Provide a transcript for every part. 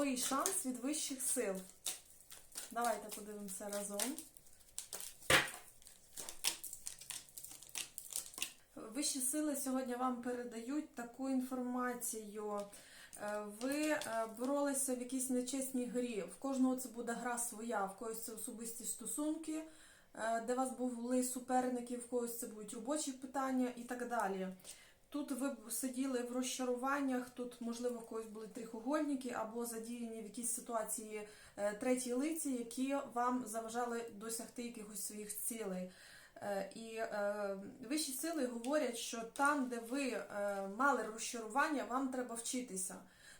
новий шанс від вищих сил. Давайте подивимося разом. Вищі сили сьогодні вам передають таку інформацію. Е, Ви е, боролися в якійсь нечесній грі. В кожного це буде гра своя, в когось це особисті стосунки, е, де вас були суперники, в когось це будуть робочі питання і так далі. Тут ви сиділи в розчаруваннях, тут, можливо, в когось були трихогольники або задіяні в якійсь ситуації е, треті лиці, які вам заважали досягти якихось своїх цілей. Е, І е, вищі сили говорять, що там, де ви мали розчарування, вам треба вчитися.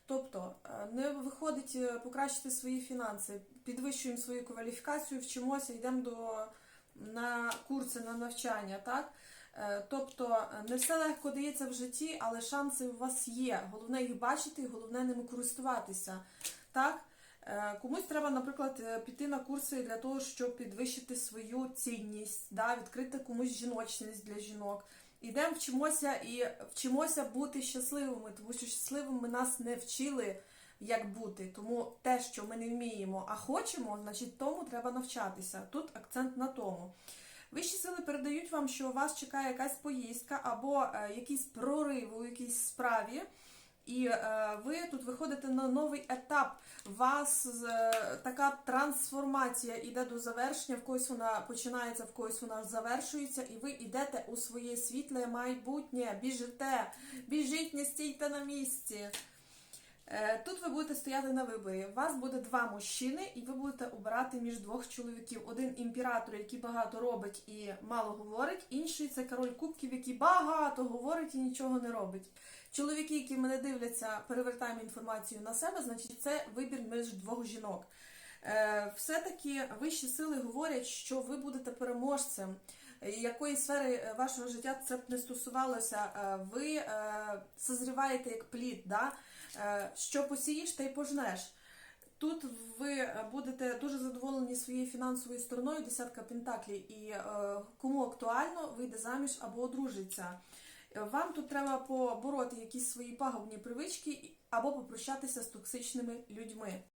Тобто не виходить покращити свої фінанси, підвищуємо свою кваліфікацію, вчимося, йдемо до на курси, на навчання, так? Е, Тобто е, не все легко дається в житті, але шанси у вас є. Головне їх бачити і головне ними користуватися. Так? Е, Комусь треба, наприклад, піти на курси для того, щоб підвищити свою цінність, да? відкрити комусь жіночність для жінок. Ідемо вчимося і вчимося бути щасливими, тому що щасливими нас не вчили, як бути. Тому те, що ми не вміємо, а хочемо, значить тому треба навчатися. Тут акцент на тому. Вищі сили передають вам, що вас чекає якась поїздка або е, якийсь прорив у якійсь справі, і е, ви тут виходите на новий етап. У вас е, така трансформація йде до завершення, в когось вона починається, в когось вона завершується, і ви йдете у своє світле майбутнє, біжите, біжіть, не стійте на місці. Е, Тут ви будете стояти на виборі. У вас буде два мужчини, і ви будете обирати між двох чоловіків. Один імператор, який багато робить і мало говорить, інший це король кубків, який багато говорить і нічого не робить. Чоловіки, які мене дивляться, перевертаємо інформацію на себе, значить це вибір між двох жінок. Е, Все-таки вищі сили говорять, що ви будете переможцем. Якої сфери е, вашого життя це б не стосувалося, е, ви е, созріваєте як плід, да? Що посієш, та й пожнеш. Тут ви будете дуже задоволені своєю фінансовою стороною, десятка пентаклів, і кому актуально вийде заміж або одружиться. Вам тут треба побороти якісь свої пагубні привички або попрощатися з токсичними людьми.